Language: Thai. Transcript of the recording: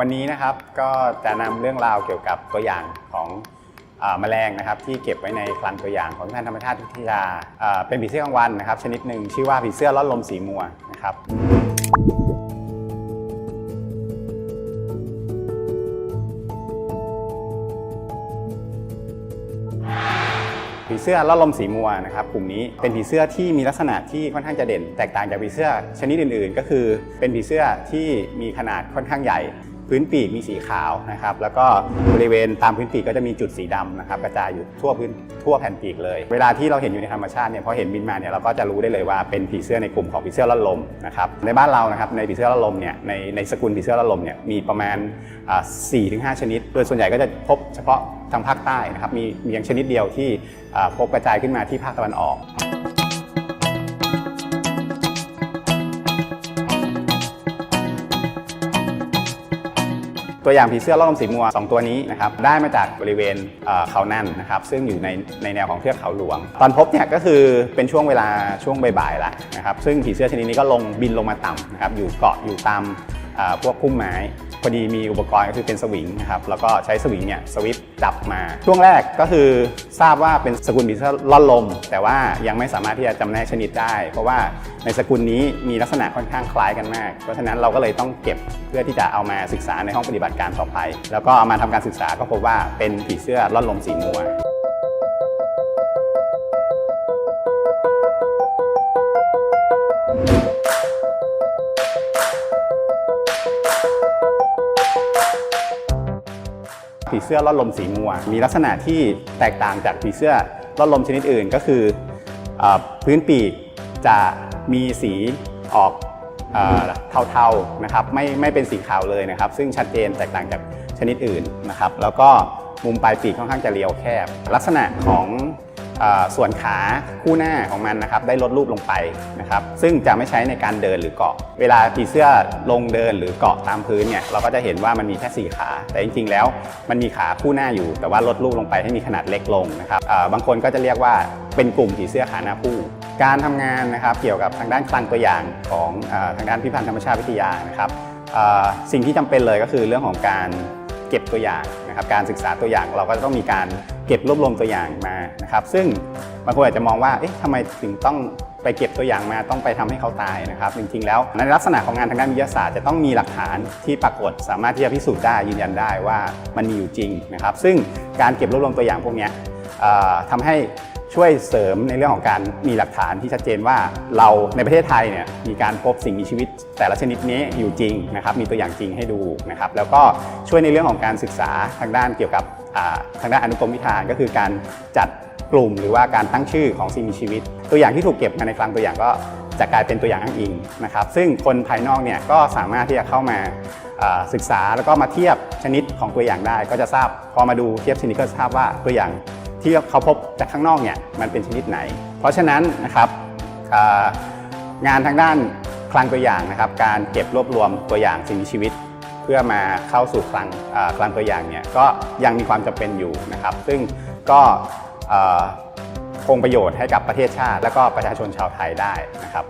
วันนี้นะครับก็จะนำเรื่องราวเกี่ยวกับตัวอย่างของอ่าแมลงนะครับที่เก็บไว้ในคลังตัวอย่างของท่านธรรมชาติวิทยาอ่าเป็นผีเสื้อกลางวันนะครับ ชนิดหนึ่งชื่อว่าผีเสื้อลอดลมสีมัวนะครับผีเสื้อลอดลมสีมัวนะครับกลุ่มนี้เป็นผีเสื้อที่มีลักษณะที่ค่อนข้างจะเด่น แตกต่างจากผีเสื้อชนิดอื่น ๆ ก็คือเป็นผีเสื้อที่มีขนาดค่อนข้างใหญ่ พื้นปีกมีสีขาวนะครับ แล้วก็บริเวณตามพื้นปีกก็จะมีจุดสีดำนะครับกระจายอยู่ทั่วพื้นทั่วแผ่นปีกเลย เวลาที่เราเห็นอยู่ในธรรมชาติเนี่ยพอเห็นบินมาเนี่ยเราก็จะรู้ได้เลยว่าเป็นผีเสื้อในกลุ่มของผีเสื้อละลมนะครับในบ้านเรานะครับในผีเสื้อละลมเนี่ยในในสกุลผีเสื้อละลมเนี่ยมีประมาณ4ี่ถึงห้าชนิด โดยส่วนใหญ่ก็จะพบเฉพาะทางภาคใต้นะครับมีมีเพียงชนิดเดียวที่อ่าพบกระจายขึ้นมาที่ภาคตะวันออก ตัวอย่างผีเสื้อล่องลมสีมัว2ตัวนี้นะครับได้มาจากบริเวณเขานั่นนะครับซึ่งอยู่ในในแนวของเทือกเขาหลวง ตอนพบเนี่ยก็คือเป็นช่วงเวลาช่วงบ่ายๆแล้วนะครับซึ่งผีเสื้อชนิดนี้ก็ลงบินลงมาต่ำนะครับอยู่เกาะอยู่ตาม พวกพุ่มไม้พอดีมีอุปกรณ์ก็คือเป็นสวิงนะครับแล้วก็ใช้สวิงเนี่ยสวิตจับมาช่วงแรกก็คือทราบว่าเป็นสกุลผีเสื้อล่อนลม แต่ว่ายังไม่สามารถที่จะจำแนกชนิดได้ เพราะว่าในสกุลนี้มีลักษณะค่อนข้างคล้ายกันมาก เพราะฉะนั้นเราก็เลยต้องเก็บเพื่อที่จะเอามาศึกษาในห้องปฏิบัติการต่อไป แล้วก็เอามาทำการศึกษาก็พบว่าเป็นผีเสื้อล่อนลมสีมัว ผีเสื้อลอดลมสีมัว มีลักษณะที่แตกต่างจากผีเสื้อลอดลมชนิดอื่นก็คืออพื้นปีกจะมีสีออกเทาๆนะครับไม่ไม่เป็นสีขาวเลยนะครับ ซึ่งชัดเจนแตกต่างจากชนิดอื่นนะครับ แล้วก็มุมปลายปีกค่อนข้างจะเรียวแคบ ลักษณะของ ส่วนขาคู่หน้าของมันนะครับได้ลดรูปลงไปนะครับซึ่งจะไม่ใช้ในการเดินหรือเกาะ เวลาผีเสื้อลงเดินหรือเกาะตามพื้นเนี่ยเราก็จะเห็นว่ามันมีแค่สี่ขา แต่จริงๆ แล้วมันมีขาคู่หน้าอยู่ แต่ว่าลดรูปลงไปให้มีขนาดเล็กลงนะครับบางคนก็จะเรียกว่าเป็นกลุ่มผีเสื้อขาหน้าคู่การทำงานนะครับเกี่ยวกับทางด้านคลังตัวอย่างของอทางด้านพิพันธ์ธรรมชาติวิทยานะครับสิ่งที่จำเป็นเลยก็คือเรื่องของการ เก็บตัวอย่างนะครับการศึกษาตัวอย่างเราก็จะต้องมีการเก็บรวบรวมตัวอย่างมานะครับ ซึ่งบางคนอาจจะมองว่าเอ๊ะทำไมถึงต้องไปเก็บตัวอย่างมาต้องไปทำให้เขาตายนะครับ จริงๆ แล้วในลักษณะของงานทางด้านวิทยาศาสตร์จะต้องมีหลักฐานที่ปรากฏสามารถที่จะพิสูจน์ได้ยืนยันได้ว่ามันมีอยู่จริงนะครับ ซึ่งการเก็บรวบรวมตัวอย่างพวกนี้ทำให้ ช่วยเสริมในเรื่องของการมีหลักฐานที่ชัดเจนว่าเราในประเทศไทยเนี่ยมีการพบสิ่งมีชีวิต แต่ละชนิดนี้อยู่จริงนะครับมีตัวอย่างจริงให้ดูนะครับแล้วก็ช่วยในเรื่องของการศึกษาทางด้านเกี่ยวกับทางด้านอนุกรมวิธานก็คือการจัดกลุ่มหรือว่าการตั้งชื่อของสิ่งมีชีวิต ตัวอย่างที่ถูกเก็บมาในคลังตัวอย่างก็จะกลายเป็นตัวอย่างอ้างอิงนะครับซึ่งคนภายนอกเนี่ยก็สามารถที่จะเข้ามาอ่าศึกษาแล้วก็มาเทียบชนิดของตัวอย่างได้ ก็จะทราบพอมาดูเทียบชนิดก็ทราบว่าตัวอย่าง ที่เขาพบจากข้างนอกเนี่ยมันเป็นชนิดไหน เพราะฉะนั้นนะครับงานทางด้านคลังตัวอย่างนะครับ การเก็บรวบรวมตัวอย่างสิ่งมีชีวิต เพื่อมาเข้าสู่คลังคลังตัวอย่างเนี่ยก็ยังมีความจำเป็นอยู่นะครับ ซึ่งก็คงประโยชน์ให้กับประเทศชาติ และก็ประชาชนชาวไทยได้นะครับ